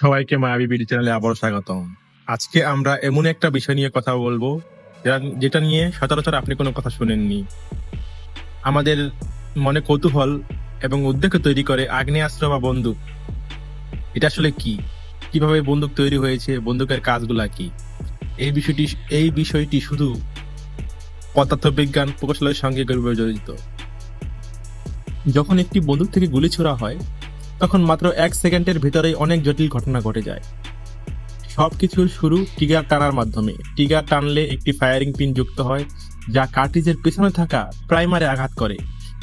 সবাইকে মায়াবী বিডি চ্যানেলে আবারও স্বাগতম। আজকে আমরা এমন একটা বিষয় নিয়ে কথা বলব যেটা- নিয়ে সচরাচর আপনি কোনো কথা শুনেননি। আমাদের মনে কৌতূহল এবং উদ্বেগ তৈরি করে আগ্নেয়াস্ত্র বা বন্দুক। এটা আসলে কি? কীভাবে বন্দুক তৈরি হয়েছে? বন্দুকের কাজগুলা কি? এই বিষয়টি এই বিষয়টি শুধু পদার্থবিজ্ঞান প্রকৌশলের সঙ্গে জড়িত যখন একটি বন্দুক থেকে গুলি ছোড়া হয় তখন মাত্র এক সেকেন্ডের ভিতরেই অনেক জটিল ঘটনা ঘটে যায়। সবকিছুর শুরু টিগার টানার মাধ্যমে। টিগার টানলে একটি ফায়ারিং পিন যুক্ত হয়, যা কার্টিজের পেছনে থাকা প্রাইমারে আঘাত করে।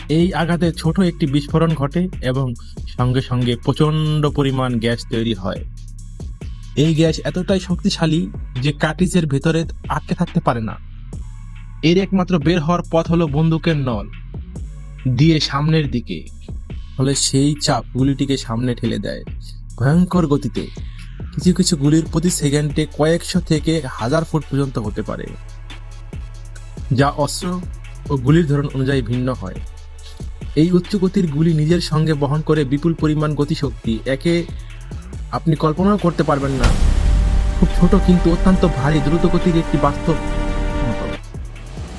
এই আঘাতে ছোট একটি বিস্ফোরণ ঘটে এবং সঙ্গে সঙ্গে প্রচণ্ড পরিমাণ গ্যাস তৈরি হয়। এই গ্যাস এতটাই শক্তিশালী যে কার্টিজের ভেতরে আটকে থাকতে পারে না। এর একমাত্র বের হওয়ার পথ হলো বন্দুকের নল। দিয়ে সামনের দিকে। ফলে সেই চাপ গুলিটিকে সামনে ঠেলে দেয়। ভয়ঙ্কর গতিতে কিছু কিছু গুলির প্রতি সেকেন্ডে কয়েকশো থেকে হাজার ফুট পর্যন্ত হতে পারে, যা অস্ত্র ও গুলির ধরন অনুযায়ী ভিন্ন হয়। এই উচ্চ গতির গুলি নিজের সঙ্গে বহন করে বিপুল পরিমাণ গতিশক্তি, একে আপনি কল্পনাও করতে পারবেন না। খুব ছোট কিন্তু অত্যন্ত ভারী দ্রুত গতির একটি বাস্তব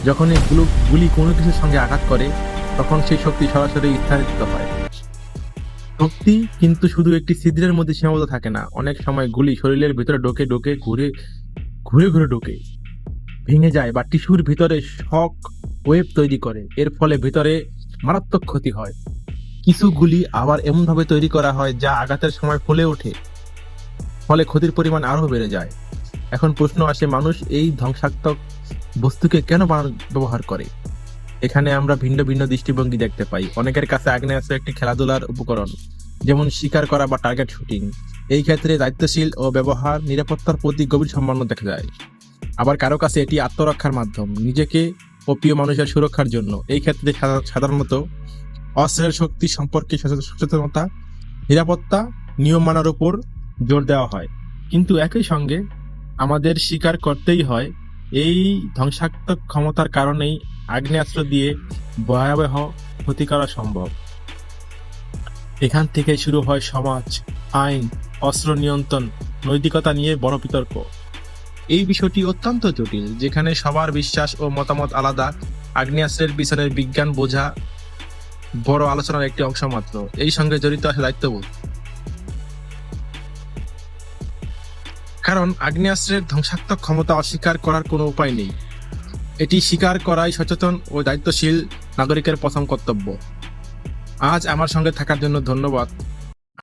যখন এই গুলো গুলি কোনো কিছুর সঙ্গে আঘাত করে তখন সেই শক্তি সরাসরি স্থানান্তরিত হয়। শক্তি কিন্তু শুধু একটি ছিদ্রের মধ্যে সীমাবদ্ধ থাকে না, অনেক সময় গুলি শরীরের ভিতরে ঢোকে ঢোকে ঘুরে ঘুরে ঘুরে ঢোকে, ভেঙে যায় বা টিস্যুর ভিতরে শক ওয়েব তৈরি করে, এর ফলে ভিতরে মারাত্মক ক্ষতি হয়। কিছু গুলি আবার এমনভাবে তৈরি করা হয় যা আঘাতের সময় ফুলে ওঠে, ফলে ক্ষতির পরিমাণ আরও বেড়ে যায়। এখন প্রশ্ন আসে, মানুষ এই ধ্বংসাত্মক বস্তুকে কেন ব্যবহার করে? এখানে আমরা ভিন্ন ভিন্ন দৃষ্টিভঙ্গি দেখতে পাই। অনেকের কাছে আগ্নেয়াস্ত্র একটি খেলাধুলার উপকরণ, যেমন শিকার করা বা টার্গেট শুটিং এই ক্ষেত্রে দায়িত্বশীল ও ব্যবহার নিরাপত্তার প্রতি গভীর সম্মান দেখা যায়। আবার কারও কাছে এটি আত্মরক্ষার মাধ্যম, নিজেকে ও প্রিয় মানুষের সুরক্ষার জন্য। এই ক্ষেত্রে সাধা- সাধারণত অস্ত্রের শক্তি সম্পর্কে সচেতনতা, নিরাপত্তা নিয়ম মানার উপর জোর দেওয়া হয়। কিন্তু একই সঙ্গে আমাদের স্বীকার করতেই হয়, এই ধ্বংসাত্মক ক্ষমতার কারণেই আগ্নেয়াস্ত্র দিয়ে ভয়াবহ ক্ষতি করা সম্ভব। এখান থেকে শুরু হয় সমাজ, আইন, অস্ত্র নিয়ন্ত্রণ, নৈতিকতা নিয়ে বড় বিতর্ক। এই বিষয়টি অত্যন্ত জটিল, যেখানে সবার বিশ্বাস ও মতামত আলাদা। আগ্নেয়াস্ত্রের পিছনের বিজ্ঞান বোঝা বড় আলোচনার একটি অংশ মাত্র। এই সঙ্গে জড়িত আছে দায়িত্ববোধ। কারণ আগ্নেয়াস্ত্রের ধ্বংসাত্মক ক্ষমতা অস্বীকার করার কোনো উপায় নেই। এটি স্বীকার করাই সচেতন ও দায়িত্বশীল নাগরিকের প্রথম কর্তব্য। আজ আমার সঙ্গে থাকার জন্য ধন্যবাদ।